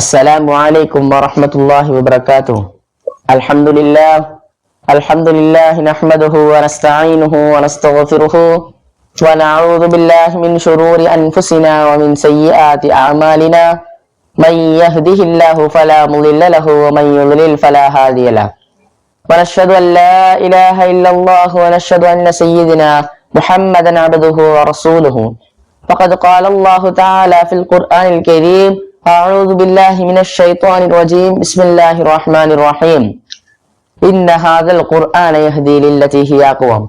السلام عليكم ورحمة الله وبركاته. الحمد لله الحمد لله نحمده ونستعينه ونستغفره ونعوذ بالله من شرور أنفسنا ومن سيئات أعمالنا. من يهده الله فلا مضل له ومن يضلل فلا هادي له. ونشهد أن لا إله إلا الله ونشهد أن سيدنا محمدا عبده ورسوله. فقد قال الله تعالى في القرآن الكريم أعوذ بالله من الشيطان الرجيم بسم الله الرحمن الرحيم إن هذا القرآن يهدي للتي هي أقوم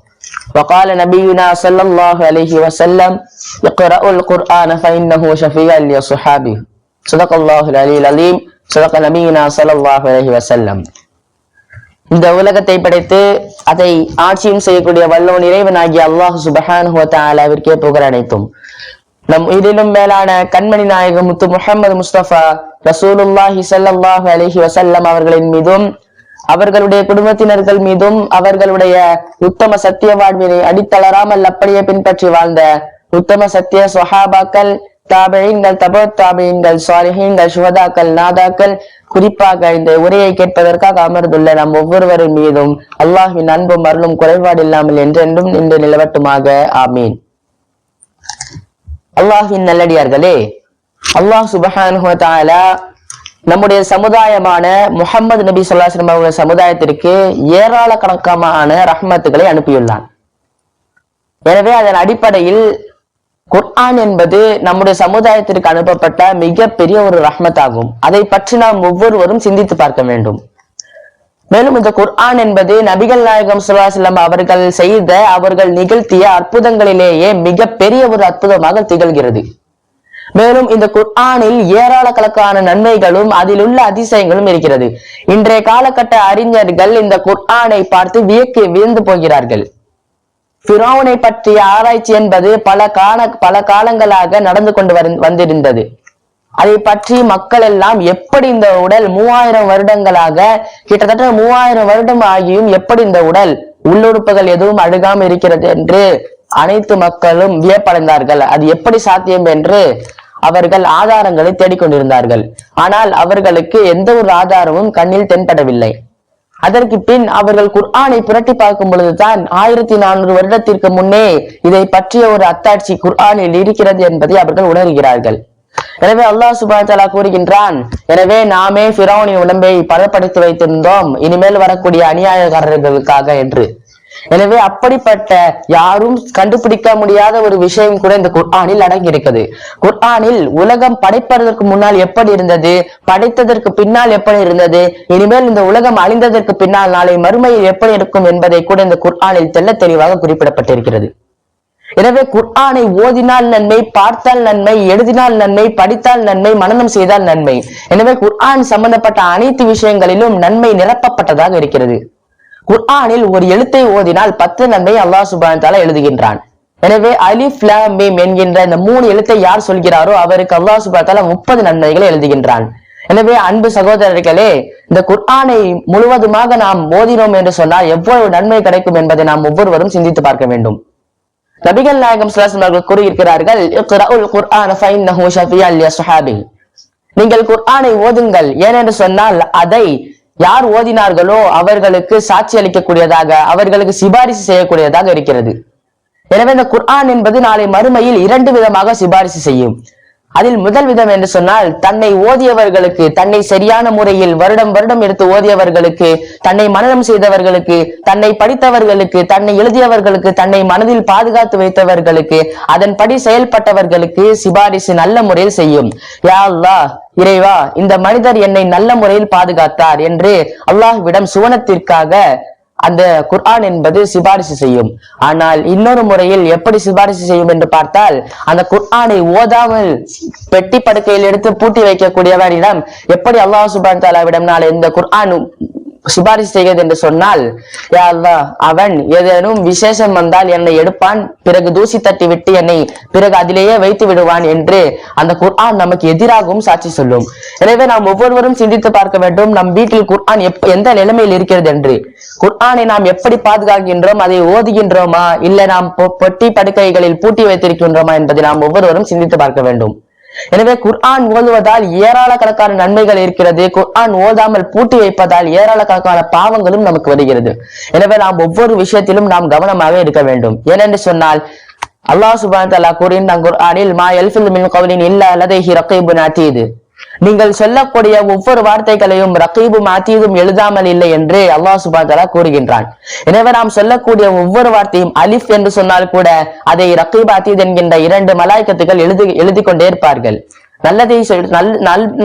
وقال نبينا صلى الله عليه وسلم اقرأوا القرآن فإنه شفيع لصحابه صدق الله العلي العظيم صدق نبينا صلى الله عليه وسلم இந்த உலகத்தை படைத்து அதை ஆட்சியும் செய்யக்கூடிய வல்லவன் இறைவனாகிய அல்லாஹ் சுபஹானஹு வ தஆலாவிற்கே புகழ் அனைத்தும் நம் உயிரிலும் மேலான கண்மணி நாயகம் முத்து முஹம்மது முஸ்தபா ரசூலுல்லாஹி சல்லாஹு அலஹி வசல்லம் அவர்களின் மீதும் அவர்களுடைய குடும்பத்தினர்கள் மீதும் அவர்களுடைய உத்தம சத்திய வாழ்வினை அடித்தளராமல் அப்படியே பின்பற்றி வாழ்ந்த உத்தம சத்திய சொஹாபாக்கள் தாபெயங்கள் தபோ தாபெயங்கள் சாலிஹீன்கள் சுகதாக்கள் நாதாக்கள் குறிப்பாக இந்த உரையை கேட்பதற்காக அமர்ந்துள்ள நம் ஒவ்வொருவரின் மீதும் அல்லாஹின் அன்பும் அருளும் குறைபாடு இல்லாமல் என்றென்றும் நின்று நிலவட்டுமாக. ஆமீன். அல்லாஹின் நல்லடியார்களே அல்லாஹ் சுபஹானுஹு நம்முடைய சமுதாயமான முகமது நபி சொல்லாஸ்லம் அவர்கள் சமுதாயத்திற்கு ஏராள கணக்கமான ரஹ்மத்துகளை அனுப்பியுள்ளான் எனவே அதன் அடிப்படையில் குர்ஆன் என்பது நம்முடைய சமுதாயத்திற்கு அனுப்பப்பட்ட மிகப்பெரிய ஒரு ரஹ்மத் ஆகும் அதை பற்றி நாம் ஒவ்வொருவரும் சிந்தித்து பார்க்க வேண்டும். மேலும் இந்த குர்ஆன் என்பது நபிகள் நாயகம் சுல்லாசலம் அவர்கள் செய்த அவர்கள் நிகழ்த்திய அற்புதங்களிலேயே மிக பெரிய ஒரு அற்புதமாக திகழ்கிறது. மேலும் இந்த குர்ஆனில் ஏராளக்கணக்கான நன்மைகளும் அதில் உள்ள அதிசயங்களும் இருக்கிறது. இன்றைய காலகட்ட அறிஞர்கள் இந்த குர்ஆனை பார்த்து வியக்கு வியந்து போகிறார்கள். பிரோவனை பற்றிய ஆராய்ச்சி என்பது பல கால பல காலங்களாக நடந்து கொண்டு வந்திருந்தது. அதை பற்றி மக்கள் எல்லாம் எப்படி இந்த உடல் மூவாயிரம் வருடங்களாக கிட்டத்தட்ட மூவாயிரம் வருடம் ஆகியும் எப்படி இந்த உடல் உள்ளுறுப்புகள் எதுவும் அழுகாம இருக்கிறது என்று அனைத்து மக்களும் வியப்படைந்தார்கள். அது எப்படி சாத்தியம் என்று அவர்கள் ஆதாரங்களை தேடிக்கொண்டிருந்தார்கள். ஆனால் அவர்களுக்கு எந்த ஒரு ஆதாரமும் கண்ணில் தென்படவில்லை. அதற்கு பின் அவர்கள் குர்ஆனை புரட்டி பார்க்கும் பொழுதுதான் ஆயிரத்தி நானூறு வருடத்திற்கு முன்னே இதை பற்றிய ஒரு அத்தாட்சி குர்ஆனில் இருக்கிறது என்பதை அவர்கள் உணர்கிறார்கள். எனவே அல்லாஹ் சுப்ஹானஹு கூறுகின்றான் எனவே நாமே ஃபிரௌனின் உடம்பை பதப்படுத்தி வைத்திருந்தோம் இனிமேல் வரக்கூடிய அநியாயக்காரர்களுக்காக என்று. எனவே அப்படிப்பட்ட யாரும் கண்டுபிடிக்க முடியாத ஒரு விஷயம் கூட இந்த குர்ஆனில் அடங்கியிருக்குது. குர்ஆனில் உலகம் படைப்பதற்கு முன்னால் எப்படி இருந்தது படைத்ததற்கு பின்னால் எப்படி இருந்தது இனிமேல் இந்த உலகம் அழிந்ததற்கு பின்னால் நாளை மறுமையில் எப்படி இருக்கும் என்பதை கூட இந்த குர்ஆனில் தெள்ள தெளிவாக குறிப்பிடப்பட்டிருக்கிறது. எனவே குர்ஆனை ஓதினால் நன்மை பார்த்தால் நன்மை எழுதினால் நன்மை படித்தால் நன்மை மனநம் செய்தால் நன்மை. எனவே குர்ஆன் சம்பந்தப்பட்ட அனைத்து விஷயங்களிலும் நன்மை நிரப்பப்பட்டதாக இருக்கிறது. குர்ஆனில் ஒரு எழுத்தை ஓதினால் பத்து நன்மை அல்லாஹ் சுப்ஹானஹு எழுதுகின்றான். எனவே அலிஃப் மீம் என்கின்ற இந்த மூணு எழுத்தை யார் சொல்கிறாரோ அவருக்கு அல்லாஹ் சுப்ஹானஹு முப்பது நன்மைகளை எழுதுகின்றான். எனவே அன்பு சகோதரர்களே இந்த குர்ஆனை முழுவதுமாக நாம் ஓதினோம் என்று சொன்னால் எவ்வளவு நன்மை கிடைக்கும் என்பதை நாம் ஒவ்வொருவரும் சிந்தித்து பார்க்க வேண்டும். நபிகள் நாயகம் ஸல்லல்லாஹு அவர்கள் கூறியிருக்கிறார்கள் நீங்கள் குர்ஆனை ஓதுங்கள். ஏனென்று சொன்னால் அதை யார் ஓதினார்களோ அவர்களுக்கு சாட்சி அளிக்கக்கூடியதாக அவர்களுக்கு சிபாரிசு செய்யக்கூடியதாக இருக்கிறது. எனவே இந்த குர்ஆன் என்பது நாளை மறுமையில் இரண்டு விதமாக சிபாரிசு செய்யும். அதில் முதல் விதம் என்று சொன்னால் தன்னை ஓதியவர்களுக்கு தன்னை சரியான முறையில் வருடம் வருடம் எடுத்து ஓதியவர்களுக்கு தன்னை மனனம் செய்தவர்களுக்கு தன்னை படித்தவர்களுக்கு தன்னை எழுதியவர்களுக்கு தன்னை மனதில் பாதுகாத்து வைத்தவர்களுக்கு அதன்படி செயல்பட்டவர்களுக்கு சிபாரிசு நல்ல முறையில் செய்யும். யா அல்லாஹ் இறைவா இந்த மனிதர் என்னை நல்ல முறையில் பாதுகாத்தார் என்று அல்லாஹ்விடம் சுவனத்திற்காக அந்த குர்ஆன் என்பது சிபாரிசு செய்யும். ஆனால் இன்னொரு முறையில் எப்படி சிபாரிசு செய்யும் என்று பார்த்தால் அந்த குர்ஆனை ஓதாமல் பெட்டி படுக்கையில் எடுத்து பூட்டி வைக்கக்கூடியவரிடம் எப்படி அல்லாஹ் சுபான் தாலாவிடம் நாளை இந்த குர்ஆன் சிபாரிசு செய்கிறது என்று சொன்னால் யா அவன் ஏதேனும் விசேஷம் வந்தால் என்னை எடுப்பான் பிறகு தூசி தட்டி விட்டு என்னை பிறகு அதிலேயே வைத்து விடுவான் என்று அந்த குர்ஆன் நமக்கு எதிராகவும் சாட்சி சொல்லும். எனவே நாம் ஒவ்வொருவரும் சிந்தித்து பார்க்க வேண்டும் நம் வீட்டில் குர்ஆன் எப்ப எந்த நிலைமையில் இருக்கிறது என்று. குர்ஆனை நாம் எப்படி பாதுகாக்கின்றோம் அதை ஓதுகின்றோமா இல்லை நாம் பொ- பொட்டி படுக்கைகளில் பூட்டி வைத்திருக்கின்றோமா என்பதை நாம் ஒவ்வொருவரும் சிந்தித்து பார்க்க வேண்டும். எனவே குர்ஆன் ஓதுவதால் ஏராளக்கணக்கான நன்மைகள் இருக்கிறது. குர்ஆன் ஓதாமல் பூட்டி வைப்பதால் ஏராளக்கணக்கான பாவங்களும் நமக்கு வருகிறது. எனவே நாம் ஒவ்வொரு விஷயத்திலும் நாம் கவனமாக இருக்க வேண்டும். ஏனென்று சொன்னால் அல்லாஹ் சுபான் தலா குர் குர்ஆனில் மா எல்ஃபில் மின் கவுலின் இல்ல அல்லதை ரகீபுன் நாட்டியது நீங்கள் சொல்லக்கூடிய ஒவ்வொரு வார்த்தைகளையும் ரகீபும் அதீதும் எழுதாமல் இல்லை என்று அல்லாஹ் சுபாதலா கூறுகின்றான். எனவே நாம் சொல்லக்கூடிய ஒவ்வொரு வார்த்தையும் அலிஃப் என்று சொன்னால் கூட அதை ரகீப் அதீத் என்கின்ற இரண்டு மலாய்க்கத்துகள் எழுதி எழுதி கொண்டே இருப்பார்கள். நல்லதை நல்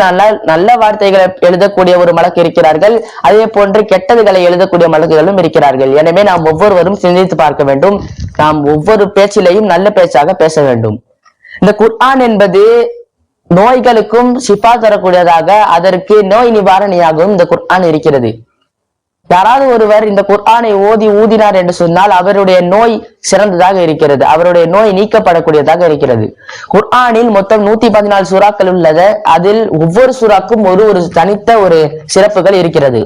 நல்ல நல்ல வார்த்தைகளை எழுதக்கூடிய ஒரு மலக்கு இருக்கிறார்கள். அதே போன்று கெட்டதுகளை எழுதக்கூடிய மலக்குகளும் இருக்கிறார்கள். எனவே நாம் ஒவ்வொருவரும் சிந்தித்து பார்க்க வேண்டும். நாம் ஒவ்வொரு பேச்சிலையும் நல்ல பேச்சாக பேச வேண்டும். இந்த குர்ஆன் என்பது நோய்களுக்கும் ஷிஃபா தரக்கூடியதாக அதற்கு நோய் நிவாரணியாகவும் இந்த குர்ஆன் இருக்கிறது. யாராவது ஒருவர் இந்த குர்ஆனை ஓதி ஊதினார் என்று சொன்னால் அவருடைய நோய் சிறந்ததாக இருக்கிறது. அவருடைய நோய் நீக்கப்படக்கூடியதாக இருக்கிறது. குர்ஆனில் மொத்தம் நூத்தி பதினாலு சுறாக்கள் உள்ளது. அதில் ஒவ்வொரு சுறாக்கும் ஒரு ஒரு தனித்த ஒரு சிறப்புகள் இருக்கிறது.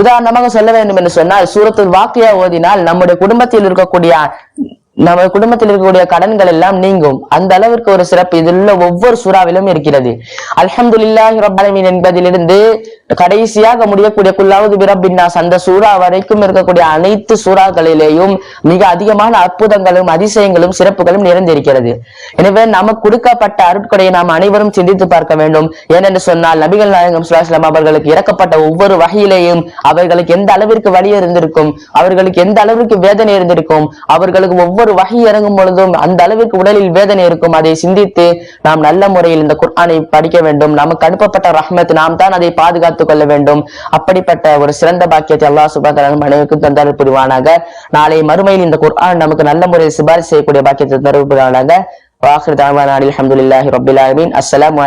உதாரணமாக சொல்ல வேண்டும் என்று சொன்னால் சூரத்துல் வாக்கியா ஓதினால் நம்முடைய குடும்பத்தில் இருக்கக்கூடிய நம்ம குடும்பத்தில் இருக்கக்கூடிய கடன்கள் எல்லாம் நீங்கும். அந்த அளவிற்கு ஒரு சிறப்பு இதில் ஒவ்வொரு சூறாவிலும் இருக்கிறது. அல்ஹம்துலில்லாஹி ரப்பல் என்பதிலிருந்து கடைசியாக முடியக்கூடிய குல்லாவது பிரபின்னாஸ் அந்த சூறா வரைக்கும் இருக்கக்கூடிய அனைத்து சூறாக்களிலேயும் மிக அதிகமான அற்புதங்களும் அதிசயங்களும் சிறப்புகளும் நிறைந்திருக்கிறது. எனவே நமக்கு கொடுக்கப்பட்ட அருட்கொடையை நாம் அனைவரும் சிந்தித்து பார்க்க வேண்டும். ஏனென்று சொன்னால் நபிகள் நாயகம் சுல்லாஸ்லாம் அவர்களுக்கு இறக்கப்பட்ட ஒவ்வொரு வகையிலேயும் அவர்களுக்கு எந்த அளவிற்கு வழி இருந்திருக்கும் அவர்களுக்கு எந்த அளவிற்கு வேதனை இருந்திருக்கும் அவர்களுக்கு ஒவ்வொரு ஒரு வகை இறங்கும் பொழுதும் அந்த அளவிற்கு உடலில் வேதனை இருக்கும். அதை சிந்தித்து நாம் நல்ல முறையில் இந்த குர்ஆனை படிக்க வேண்டும். நமக்கு அனுப்பப்பட்ட ரஹ்மத் நாம் தான் அதை பாதுகாத்துக் கொள்ள வேண்டும். அப்படிப்பட்ட ஒரு சிறந்த பாக்கியத்தை அல்லா சுபாதரன் மனைவிக்கு தந்தால் புரிவானாக. நாளை மறுமையில் இந்த குர்ஆன் நமக்கு நல்ல முறையில் சிபாரிசு செய்யக்கூடிய பாக்கியத்தை தருவானாக. வாஹிர் தாவான அலி அஹமதுல்லாஹி ரபில் ஆலமீன். அஸ்ஸலாமு